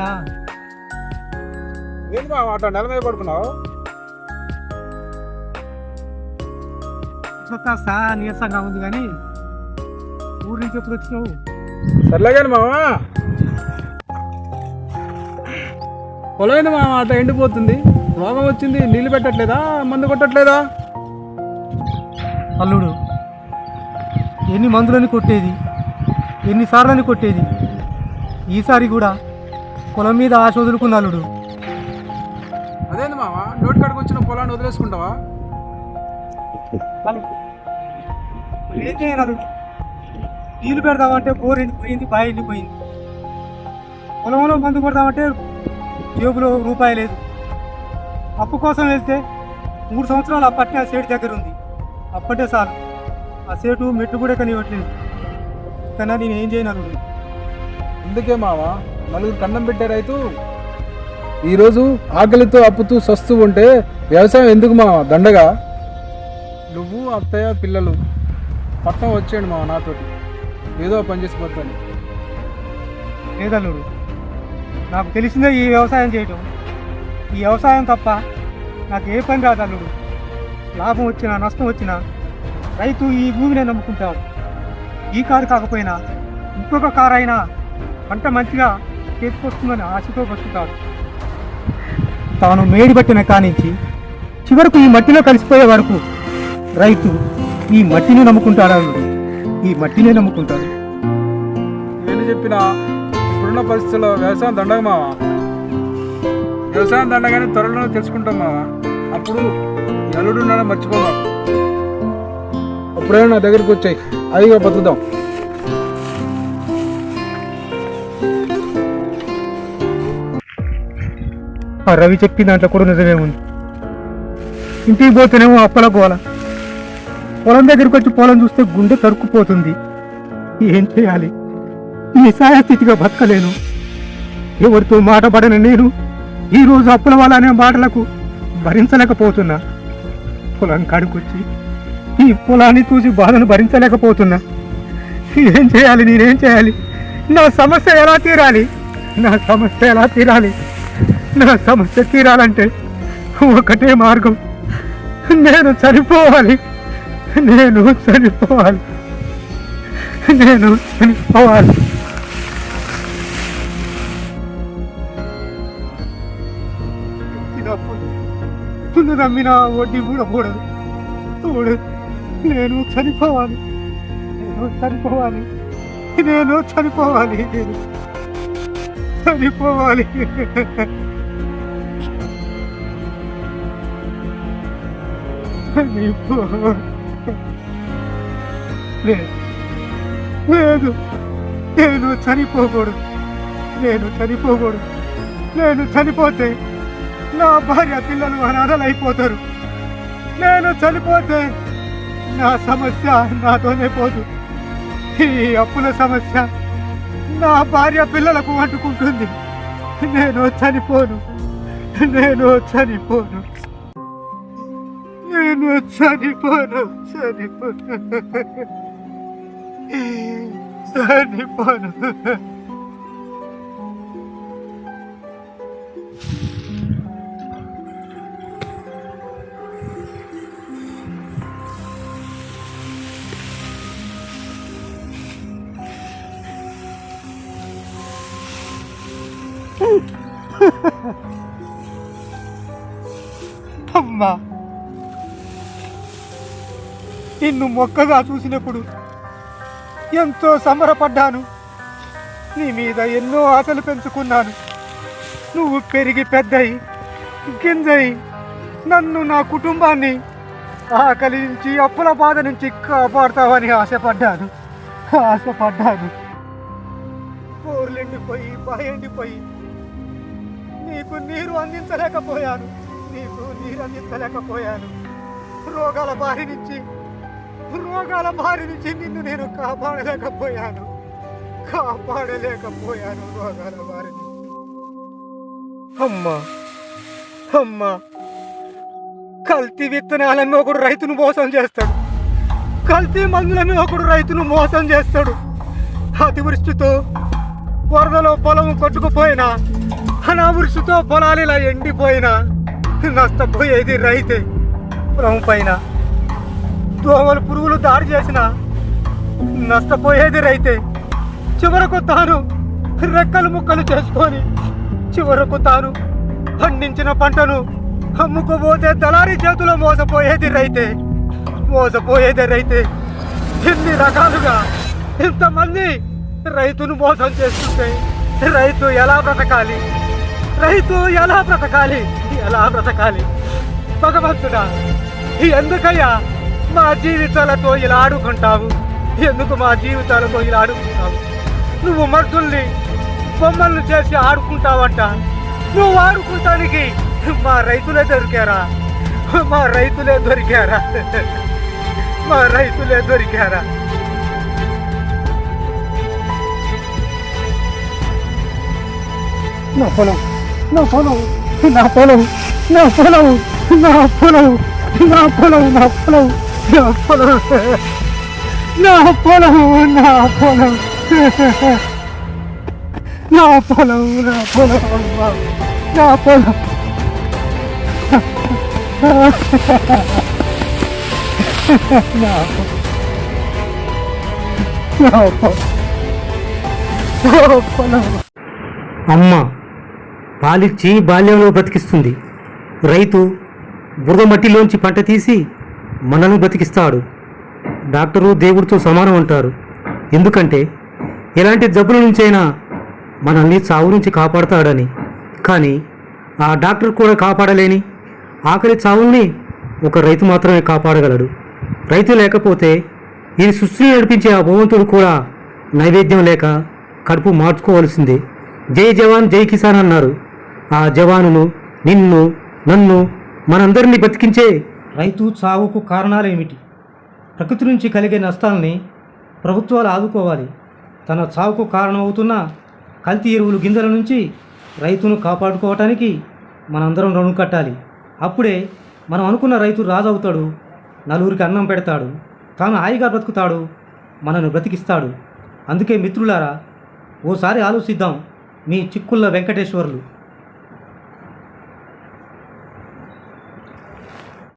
అదే ఏంటి మావా అట్లా నెల మీద పడుకున్నావు? కాస్త నీరసంగా ఉంది కానీ ఊరి నుంచి ఎప్పుడు వచ్చినావు? సర్లే కానీ మావా. పొలమైంది మావా అట్లా ఎండిపోతుంది. రోగం వచ్చింది నీళ్ళు పెట్టట్లేదా? మందు కొట్టట్లేదా? అల్లుడు ఎన్ని మందులని కొట్టేది? ఎన్నిసార్లని కొట్టేది? ఈసారి కూడా పొలం మీద ఆశ వదులుకున్న అల్లుడు. అదేంది మావా? నోటి కాడికి వచ్చిన పొలాన్ని వదిలేసుకుంటావా? ఏం చేయగలరు నీళ్ళు పెడదామంటే బోర్ ఎండిపోయింది బావి ఎండిపోయింది. పొలంలో మందు కొడదామంటే జేబులో రూపాయి లేదు. అప్పు కోసం వెళ్తే మూడు సంవత్సరాలు అప్పట్నే ఆ సేటు దగ్గర ఉంది. అప్పటే చాలు ఆ సేటు మెట్టు కూడా కనివ్వట్లేదు కన్నా నేను ఏం చేయను అల్లుడు? అందుకే మావా? నలుగురు కన్నం పెట్టే రైతు ఈరోజు ఆకలితో అప్పుతూ సస్తూ ఉంటే వ్యవసాయం ఎందుకు మావా? దండగా? నువ్వు అత్తయ్య పిల్లలు పట్టణం వచ్చేయండి మావా నాతోటి. ఏదో పని చేసి పోతాను. లేదల్లుడు నాకు తెలిసిందే ఈ వ్యవసాయం చేయటం. ఈ వ్యవసాయం తప్ప నాకు ఏ పని రాదు అల్లుడు లాభం వచ్చినా నష్టం వచ్చినా రైతు ఈ భూమిని నమ్ముకుంటాడు ఈ కారు కాకపోయినా ఇంకొక కారు అయినా పంట మంచిగా చేతికొస్తుందని ఆశతో బతుకుతాడు తాను మేడిబట్టిన కానించి చివరకు ఈ మట్టిలో కలిసిపోయే వరకు రైతు ఈ మట్టిని నమ్ముకుంటాడు ఈ మట్టినే నమ్ముకుంటాడు. నేను చెప్పిన ఇప్పుడున్న పరిస్థితుల్లో వ్యవసాయం దండగ మావా? వ్యవసాయం దండగానే త్వరలో తెలుసుకుంటాం మావా? అప్పుడు ఈ మర్చిపోదాం అప్పుడైనా నా దగ్గరికి వచ్చాయి. అదిగా బతుకుదాం. ఆ రవి చెప్పిన దాంట్లో కూడా నిజమే ఉంది. ఇంటికి పోతేనేమో అప్పల గోల. పొలం దగ్గరికి వచ్చి పొలం చూస్తే గుండె తరుక్కుపోతుంది. ఏం చేయాలి? నిస్సాయ స్థితిగా బతకలేను. ఎవరితో మాట పడను నేను ఈరోజు అప్పుల వాళ్ళ అనే మాటలకు భరించలేకపోతున్నా. పొలం కాడికొచ్చి ఈ పొలాన్ని చూసి బాధను భరించలేకపోతున్నా. ఏం చేయాలి? నేనేం చేయాలి? నా సమస్య ఎలా తీరాలి? నా సమస్య ఎలా తీరాలి? నా సమస్య తీరాలంటే ఒకటే మార్గం. నేను చనిపోవాలి. నేను చనిపోవాలి. నేను చనిపోవాలి. ముందు నమ్మిన వడ్డీ కూడా కూడదు చూడు నేను చనిపోవాలి. నేను చనిపోవాలి. నేను చనిపోవాలి. నేను చనిపోవాలి. చనిపో- లేదు లేదు. నేను చనిపోకూడదు. నేను చనిపోకూడదు. నేను చనిపోతే నా భార్య పిల్లలు అనాథలైపోతారు నేను చనిపోతే నా సమస్య నాతోనే పోదు. ఈ అప్పుల సమస్య నా భార్య పిల్లలకు అంటుకుంటుంది. నేను చనిపోను. నేను చనిపోను. 몇 살이 번호 살이 번호 살이 번호 엄마. నిన్ను మొక్కగా చూసినప్పుడు ఎంతో సంబరపడ్డాను నీ మీద ఎన్నో ఆశలు పెంచుకున్నాను. నువ్వు పెరిగి పెద్దయి గింజయి నన్ను నా కుటుంబాన్ని ఆకలి నుంచి అప్పుల బాధ నుంచి కాపాడుతావని ఆశపడ్డాను. ఆశపడ్డాను. పోర్లెండిపోయి భయండిపోయి నీకు నీరు అందించలేకపోయాను. నీకు నీరు అందించలేకపోయాను. రోగాల బారి నుంచి రోగాల బారి నుంచి నిన్ను నేను కాపాడలేకపోయాను. కాపాడలేకపోయాను రోగాల బారి అమ్మా అమ్మా. కల్తీ విత్తనాలను ఒకడు రైతును మోసం చేస్తాడు. కల్తీ మందులని ఒకడు రైతును మోసం చేస్తాడు. అతివృష్టితో వరదలో పొలం కొట్టుకుపోయినా అనావృష్టితో పొలాలు ఇలా ఎండిపోయినా నష్టపోయేది రైతే పొలం పైన దోమలు పురుగులు దాడి చేసిన నష్టపోయేది రైతే చివరకు తాను రెక్కలు ముక్కలు చేసుకొని చివరకు తాను పండించిన పంటను అమ్ముకోబోతే దళారీ చేతిలో మోసపోయేది రైతే మోసపోయేది రైతే. ఇన్ని రకాలుగా ఇంతమంది రైతును మోసం చేస్తుంటే రైతు ఎలా బ్రతకాలి? రైతు ఎలా బ్రతకాలి? ఎలా బ్రతకాలి? భగవంతుడా ఎందుకయ్యా మా జీవితాలతో ఇలా ఆడుకుంటావు? ఎందుకు మా జీవితాలతో ఇలా ఆడుకుంటావు? నువ్వు మనుషుల్ని బొమ్మలను చేసి ఆడుకుంటావంట. నువ్వు ఆడుకుంటానికి మా రైతులే దొరికారా? మా రైతులే దొరికారా? మా రైతులే దొరికారా? నా పొలం నా పొలం నా పొలం నా పొలం నా పొలం నా పొలం నా పొలం. నా పొలం. నా పొలం నా పొలం. నా పొలం నా పొలం నా పొలం. నా నా పొలం. అమ్మ పాలిచ్చి బాల్యంలో బ్రతికిస్తుంది. రైతు బురద మట్టిలోంచి పంట తీసి మనల్ని బతికిస్తాడు. డాక్టరు దేవుడితో సమానం అంటారు. ఎందుకంటే ఎలాంటి జబ్బుల నుంచైనా మనల్ని చావు నుంచి కాపాడతాడని. కానీ ఆ డాక్టర్ కూడా కాపాడలేని ఆఖరి చావుల్ని ఒక రైతు మాత్రమే కాపాడగలడు. రైతు లేకపోతే ఈ సృష్టిని నడిపించే ఆ భగవంతుడు కూడా నైవేద్యం లేక కడుపు మార్చుకోవాల్సిందే. జై జవాన్ జై కిసాన్ అన్నారు. ఆ జవానును నిన్ను నన్ను మనందరినీ బతికించే రైతు చావుకు కారణాలేమిటి? ప్రకృతి నుంచి కలిగే నష్టాలని ప్రభుత్వాలు ఆదుకోవాలి. తన చావుకు కారణమవుతున్న కల్తీ ఎరువులు గింజల నుంచి రైతును కాపాడుకోవటానికి మనందరం రుణం కట్టాలి. అప్పుడే మనం అనుకున్న రైతు రాజు అవుతాడు నలుగురికి అన్నం పెడతాడు తాను హాయిగా బ్రతుకుతాడు మనను బ్రతికిస్తాడు. అందుకే మిత్రులారా ఓసారి ఆలోచిద్దాం మీ చిక్కుళ్ళ వెంకటేశ్వర్లు.